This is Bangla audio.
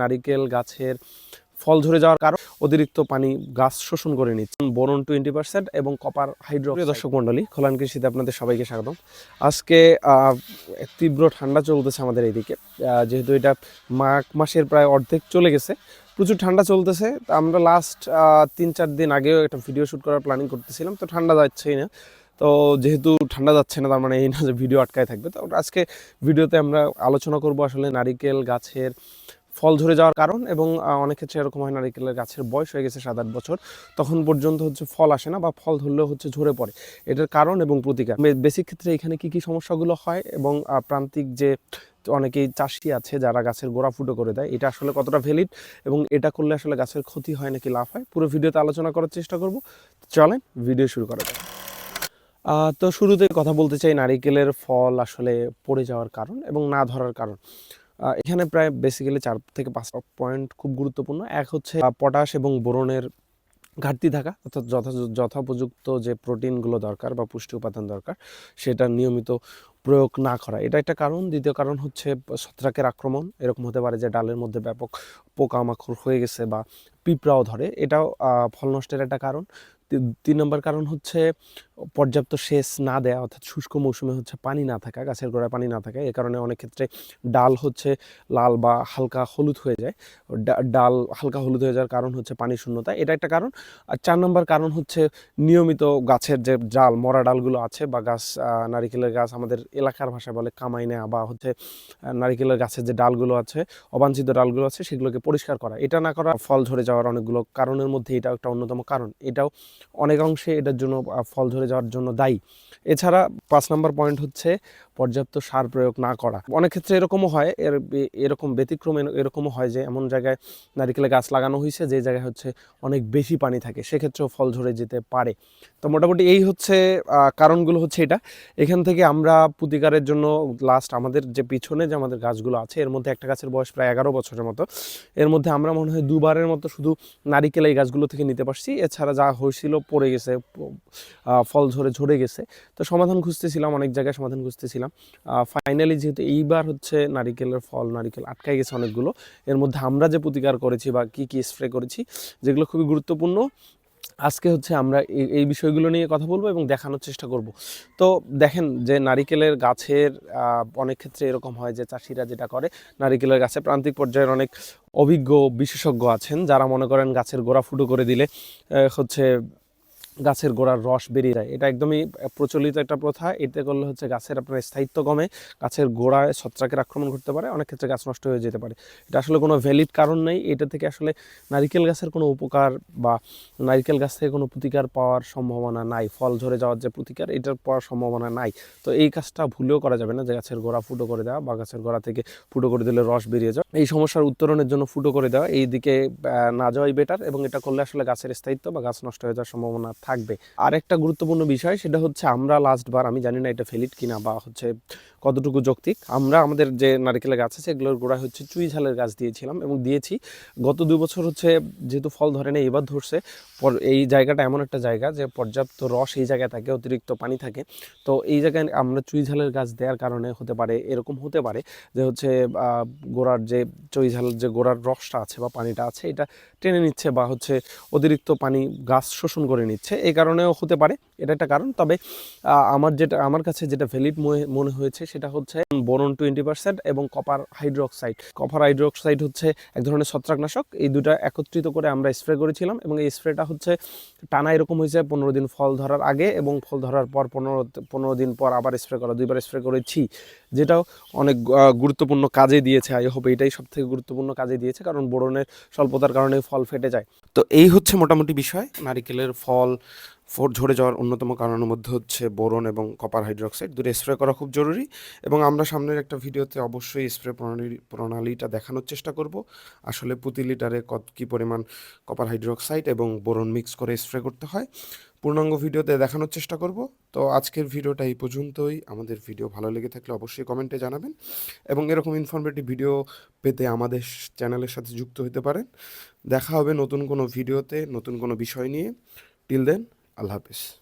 নারিকেল গাছের ফল ঝরে যাওয়ার কারণ অতিরিক্ত পানি গাছ শোষণ করে নিচ্ছে। বোরন টোয়েন্টি পার্সেন্ট এবং কপার হাইড্রো দর্শক মণ্ডলী, খোলান কৃষিতে আপনাদের সবাইকে স্বাগতম। আজকে তীব্র ঠান্ডা চলতেছে আমাদের এইদিকে যেহেতু এটা মাঘ মাসের প্রায় অর্ধেক চলে গেছে, প্রচুর ঠান্ডা চলতেছে। তা আমরা লাস্ট তিন চার দিন আগেও একটা ভিডিও শ্যুট করার প্ল্যানিং করতেছিলাম, তো ঠান্ডা যাচ্ছেই না। তো যেহেতু ঠান্ডা যাচ্ছে না, তার মানে এই না যে ভিডিও আটকায় থাকবে। তো আজকে ভিডিওতে আমরা আলোচনা করব আসলে নারিকেল গাছের ফল ঝরে যাওয়ার কারণ এবং অনেক ক্ষেত্রে এরকম হয় নারিকেলের গাছের বয়স হয়ে গেছে সাত আট বছর। তখন পর্যন্ত হচ্ছে ফল আসে না বা ফল ধরলেও হচ্ছে ঝরে পড়ে। এটার কারণ এবং প্রতিকার। বেসিক ক্ষেত্রে এখানে কি কি সমস্যাগুলো হয় এবং প্রান্তিক যে অনেকেই চাষি আছে যারা গাছের গোড়া ফুটো করে দেয় এটা আসলে কতটা ভ্যালিড এবং এটা করলে আসলে গাছের ক্ষতি হয় নাকি লাভ হয়? পুরো ভিডিওতে আলোচনা করার চেষ্টা করব। চলেন ভিডিও শুরু করা আহ, তো শুরুতে কথা বলতে চাই নারিকেলের ফল আসলে পড়ে যাওয়ার কারণ এবং না ধরার কারণ। এখানে প্রায় বেসিক্যালি চার থেকে পাঁচটা পয়েন্ট খুব গুরুত্বপূর্ণ। এক হচ্ছে পটাশ এবং বোরনের ঘাটতি থাকা, অর্থাৎ যথা, যথোপযুক্ত যে প্রোটিনগুলো দরকার বা পুষ্টি উপাদান দরকার, সেটা নিয়মিত প্রয়োগ না করা। এটা একটা কারণ। দ্বিতীয় কারণ হচ্ছে, ছত্রাকের আক্রমণ, এরকম হতে পারে যে ডালের মধ্যে ব্যাপক পোকামাকড় হয়ে গেছে বা পিঁপড়াও ধরে। এটাও ফল নষ্টের একটা কারণ। তিন নম্বর কারণ হচ্ছে পর্যাপ্ত সেচ না দেয়া অর্থাৎ শুষ্ক মৌসুমে হচ্ছে পানি না থাকা, গাছের গোড়ায় পানি না থাকা, এ কারণে অনেক ক্ষেত্রে ডাল হচ্ছে লাল বা হালকা হলুদ হয়ে যায়। ডাল হালকা হলুদ হয়ে যাওয়ার কারণ হচ্ছে পানি শূন্যতা। এটা একটা কারণ। আর চার নম্বর কারণ হচ্ছে নিয়মিত গাছের যে ডাল মরা ডালগুলো আছে বা গাছ নারিকেলের গাছ আমাদের এলাকার ভাষায় বলে কামাই নেওয়া বা হচ্ছে নারিকেলের গাছের যে ডালগুলো আছে, অবাঞ্ছিত ডালগুলো আছে, সেগুলোকে পরিষ্কার করা। এটা না করা, ফল ঝরে যাওয়ার অনেকগুলো কারণের মধ্যে এটাও একটা অন্যতম কারণ। এটাও অনেকাংশে এটার জন্য ফল ধরে যাওয়ার জন্য দায়ী। এছাড়া পাঁচ নম্বর পয়েন্ট হচ্ছে পর্যাপ্ত সার প্রয়োগ না করা। অনেক ক্ষেত্রে এরকমও হয়, এর এরকম ব্যতিক্রম এর- এরকমও হয় যে এমন জায়গায় নারিকেলের গাছ লাগানো হয়েছে যে জায়গায় হচ্ছে অনেক বেশি পানি থাকে, সেক্ষেত্রেও ফল ঝরে যেতে পারে। তো মোটামুটি এই হচ্ছে কারণগুলো হচ্ছে এটা। এখান থেকে আমরা প্রতিকারের জন্য লাস্ট আমাদের যে পিছনে যে আমাদের গাছগুলো আছে, এর মধ্যে একটা গাছের বয়স প্রায় এগারো বছরের মতো, এর মধ্যে আমরা মনে হয় দুবারের মতো শুধু নারিকেল এই গাছগুলো থেকে নিতে পারছি। এছাড়া যা হয়েছিল পড়ে গেছে ফল ঝরে ঝরে গেছে। তো সমাধান খুঁজতেছিলাম, অনেক জায়গায় সমাধান খুঁজতেছিলাম। ফাইনালি যেহেতু এইবার হচ্ছে নারিকেলের ফল, নারিকেল আটকাই গেছে অনেকগুলো, এর মধ্যে আমরা যে প্রতিকার করেছি বা কি কি স্প্রে করেছি, যেগুলো খুবই গুরুত্বপূর্ণ, আজকে হচ্ছে আমরা এই- বিষয়গুলো নিয়ে কথা বলব এবং দেখানোর চেষ্টা করব। তো দেখেন যে নারিকেলের গাছের অনেক ক্ষেত্রে এরকম হয় যে চাষিরা যেটা করে, নারিকেলের গাছে প্রান্তিক পর্যায়ের অনেক অভিজ্ঞ বিশেষজ্ঞ আছেন, যারা মনে করেন গাছের গোড়া ফুটো করে দিলে হচ্ছে গাছের গোড়ার রস বেরিয়ে যায়। এটা একদমই প্রচলিত একটা প্রথা। এতে করলে হচ্ছে গাছের আপনার স্থায়িত্ব কমে, গাছের গোড়ায় ছত্রাকের আক্রমণ করতে পারে, অনেক ক্ষেত্রে গাছ নষ্ট হয়ে যেতে পারে। এটা আসলে কোনো ভ্যালিড কারণ নেই। এটা থেকে আসলে নারিকেল গাছের কোনো উপকার বা নারিকেল গাছ থেকে কোনো প্রতিকার পাওয়ার সম্ভাবনা নাই। ফল ঝরে যাওয়ার যে প্রতিকার, এটার পাওয়ার সম্ভাবনা নাই। তো এই কাজটা ভুলেও করা যাবে না যে গাছের গোড়া ফুটো করে দেওয়া বা গাছের গোড়া থেকে ফুটো করে দিলে রস বেরিয়ে যাওয়া। এই সমস্যার উত্তরণের জন্য ফুটো করে দেওয়া, এই দিকে না যাওয়াই বেটার এবং এটা করলে আসলে গাছের স্থায়িত্ব বা গাছ নষ্ট হয়ে যাওয়ার সম্ভাবনা থাকবে। আর একটা গুরুত্বপূর্ণ বিষয়, সেটা হচ্ছে আমরা লাস্টবার আমি জানি না এটা ফেলিট কিনা বা হচ্ছে কতটুকু যৌক্তিক? আমরা আমাদের যে নারকেলের গাছ আছে এগুলোর গোড়ায় হচ্ছে চুই ঝালের গাছ দিয়েছিলাম এবং দিয়েছি। গত দুই বছর হচ্ছে যেহেতু ফল ধরে নেই, এবার ধরছে। এই জায়গাটা এমন একটা জায়গা যে পর্যাপ্ত রস এই জায়গায় থাকে, অতিরিক্ত পানি থাকে। তো এই জায়গায় আমরা চুই ঝালের গাছ দেওয়ার কারণে হতে পারে, এরকম হতে পারে যে হচ্ছে গোড়ার যে চুই ঝালের যে গোড়ার রসটা আছে বা পানিটা আছে, এটা টেনে নিচ্ছে বা হচ্ছে অতিরিক্ত পানি গাছ শোষণ করে নিচ্ছে। এই কারণেও হতে পারে, এটা একটা কারণ। তবে আমার যেটা, আমার কাছে যেটা ভ্যালিড মনে হয়েছে সেটা হচ্ছে বোরন টোয়েন্টি পার্সেন্ট এবং কপার হাইড্রোক্সাইড। কপার হাইড্রোক্সাইড হচ্ছে এক ধরনের ছত্রাকনাশক। এই দুটো একত্রিত করে আমরা স্প্রে করেছিলাম এবং এই স্প্রেটা হচ্ছে টানা এরকম হয়েছে পনেরো দিন ফল ধরার আগে এবং ফল ধরার পর পনেরো পনেরো দিন পর আবার স্প্রে করা, দুইবার স্প্রে করেছি। যেটাও অনেক গুরুত্বপূর্ণ কাজে দিয়েছে, আই হোপ এটাই সব থেকে গুরুত্বপূর্ণ কাজে দিয়েছে, কারণ বোরনের স্বল্পতার কারণে ফল ফেটে যায়। তো এই হচ্ছে মোটামুটি বিষয়, নারিকেলের ফল ফোর ঝরে যাওয়ার অন্যতম কারণের মধ্যে হচ্ছে বোরন এবং কপার হাইড্রোক্সাইড। দুটো স্প্রে করা খুব জরুরি এবং আমরা সামনের একটা ভিডিওতে অবশ্যই স্প্রে প্রণালী, প্রণালীটা দেখানোর চেষ্টা করব। আসলে প্রতি লিটারে কত, কী পরিমাণ কপার হাইড্রোক্সাইড এবং বোরন মিক্স করে স্প্রে করতে হয়, পূর্ণাঙ্গ ভিডিওতে দেখানোর চেষ্টা করব। তো আজকের ভিডিওটা এই পর্যন্তই। আমাদের ভিডিও ভালো লেগে থাকলে অবশ্যই কমেন্টে জানাবেন এবং এরকম ইনফরমেটিভ ভিডিও পেতে আমাদের চ্যানেলের সাথে যুক্ত হতে পারেন। দেখা হবে নতুন কোনো ভিডিওতে নতুন কোনো বিষয় নিয়ে। টিল দেন আল্লাহ হাফিজ।